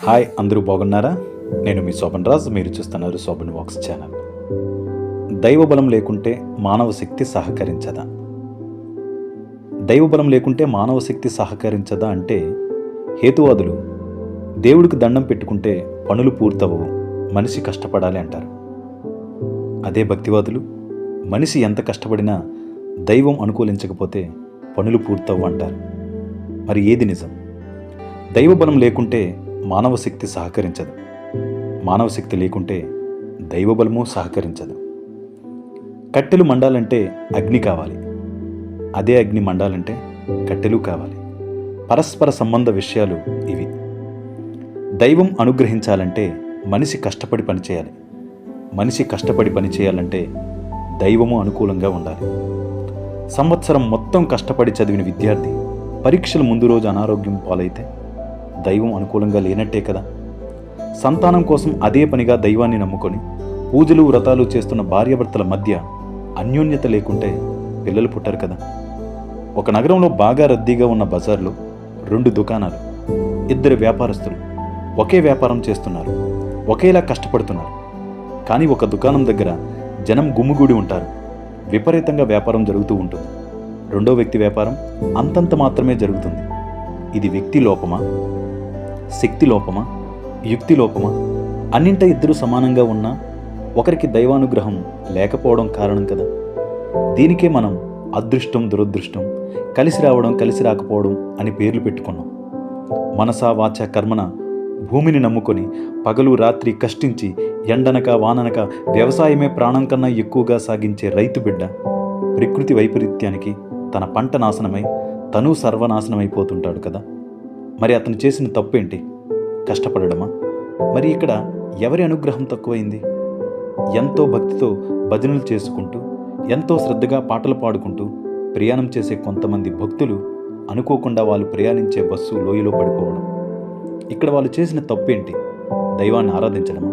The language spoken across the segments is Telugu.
హాయ్ అందరూ బాగున్నారా? నేను మీ శోభన్ రాజ్ మీరు చూస్తున్నారు శోభన్ వాక్స్ ఛానల్. దైవబలం లేకుంటే మానవ శక్తి సహకరించదా? దైవబలం లేకుంటే మానవ శక్తి సహకరించదా అంటే హేతువాదులు దేవుడికి దండం పెట్టుకుంటే పనులు పూర్తవవు మనిషి కష్టపడాలి అంటారు. అదే భక్తివాదులు మనిషి ఎంత కష్టపడినా దైవం అనుకూలించకపోతే పనులు పూర్తవు అంటారు. మరి ఏది నిజం? దైవబలం లేకుంటే మానవ శక్తి సహకరించదు. మానవ శక్తి లేకుంటే దైవబలము సహకరించదు. కట్టెలు మండాలంటే అగ్ని కావాలి. అదే అగ్ని మండాలంటే కట్టెలు కావాలి. పరస్పర సంబంధ విషయాలు ఇవి. దైవం అనుగ్రహించాలంటే మనిషి కష్టపడి పనిచేయాలి. మనిషి కష్టపడి పనిచేయాలంటే దైవము అనుకూలంగా ఉండాలి. సంవత్సరం మొత్తం కష్టపడి చదివిన విద్యార్థి పరీక్షల ముందు రోజు అనారోగ్యం పాలైతే దైవం అనుకూలంగా లేనట్టే కదా. సంతానం కోసం అదే పనిగా దైవాన్ని నమ్ముకొని పూజలు వ్రతాలు చేస్తున్న భార్యాభర్తల మధ్య అన్యోన్యత లేకుంటే పిల్లలు పుట్టారు కదా. ఒక నగరంలో బాగా రద్దీగా ఉన్న బజార్లో రెండు దుకాణాలు ఇద్దరు వ్యాపారస్తులు ఒకే వ్యాపారం చేస్తున్నారు ఒకేలా కష్టపడుతున్నారు. కానీ ఒక దుకాణం దగ్గర జనం గుమ్ముగూడి ఉంటారు. విపరీతంగా వ్యాపారం జరుగుతూ ఉంటుంది. రెండో వ్యక్తి వ్యాపారం అంతంత మాత్రమే జరుగుతుంది. ఇది వ్యక్తి లోపమా? శక్తి లోపమా? యుక్తి లోపమా? అన్నింట ఇద్దరు సమానంగా ఉన్నా ఒకరికి దైవానుగ్రహం లేకపోవడం కారణం కదా. దీనికే మనం అదృష్టం దురదృష్టం కలిసి రావడం కలిసి రాకపోవడం అని పేర్లు పెట్టుకున్నాం. మనసా వాచ కర్మన భూమిని నమ్ముకొని పగలు రాత్రి కష్టించి ఎండనక వాననక వ్యవసాయమే ప్రాణం కన్నా ఎక్కువగా సాగించే రైతు బిడ్డ ప్రకృతి వైపరీత్యానికి తన పంట నాశనమై తను సర్వనాశనం అయిపోతుంటాడు కదా? మరి అతను చేసిన తప్పేంటి? కష్టపడడమా? మరి ఇక్కడ ఎవరి అనుగ్రహం తక్కువైంది? ఎంతో భక్తితో భజనలు చేసుకుంటూ ఎంతో శ్రద్ధగా పాటలు పాడుకుంటూ ప్రయాణం చేసే కొంతమంది భక్తులు అనుకోకుండా వాళ్ళు ప్రయాణించే బస్సు లోయలో పడిపోవడం. ఇక్కడ వాళ్ళు చేసిన తప్పేంటి? దైవాన్ని ఆరాధించడమా?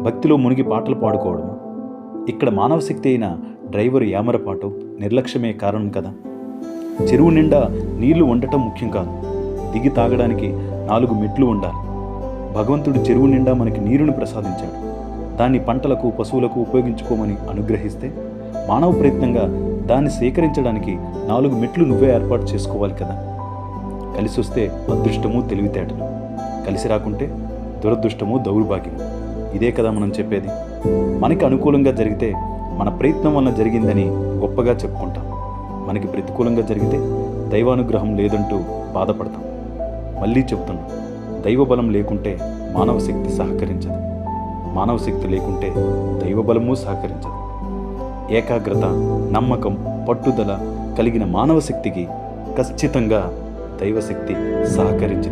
భక్తిలో మునిగి పాటలు పాడుకోవడమా? ఇక్కడ మానవ శక్తి అయిన డ్రైవర్ యామరపాటు నిర్లక్ష్యమే కారణం కదా? చెరువు నిండా నీళ్ళు ఉండటం ముఖ్యం కాదు. దిగి తాగడానికి నాలుగు మెట్లు ఉండాలి భగవంతుడు చెరువు నిండా మనకి నీరుని ప్రసాదించాడు. దాన్ని పంటలకు పశువులకు ఉపయోగించుకోమని అనుగ్రహిస్తే మానవ ప్రయత్నంగా దాన్ని సేకరించడానికి నాలుగు మెట్లు నువ్వే ఏర్పాటు చేసుకోవాలి కదా. కలిసి వస్తే అదృష్టము తెలివితేటలు. కలిసి రాకుంటే దురదృష్టము దౌర్భాగ్యము. ఇదే కదా మనం చెప్పేది. మనకి అనుకూలంగా జరిగితే మన ప్రయత్నం వలన జరిగిందని గొప్పగా చెప్పుకుంటాం. మనకి ప్రతికూలంగా జరిగితే దైవానుగ్రహం లేదంటూ బాధపడతాం. మళ్ళీ చెప్తున్నాం దైవబలం లేకుంటే మానవ శక్తి సహకరించదు. మానవ శక్తి లేకుంటే దైవబలము సహకరించదు. ఏకాగ్రత నమ్మకం పట్టుదల కలిగిన మానవ శక్తికి ఖచ్చితంగా దైవశక్తి సహకరించి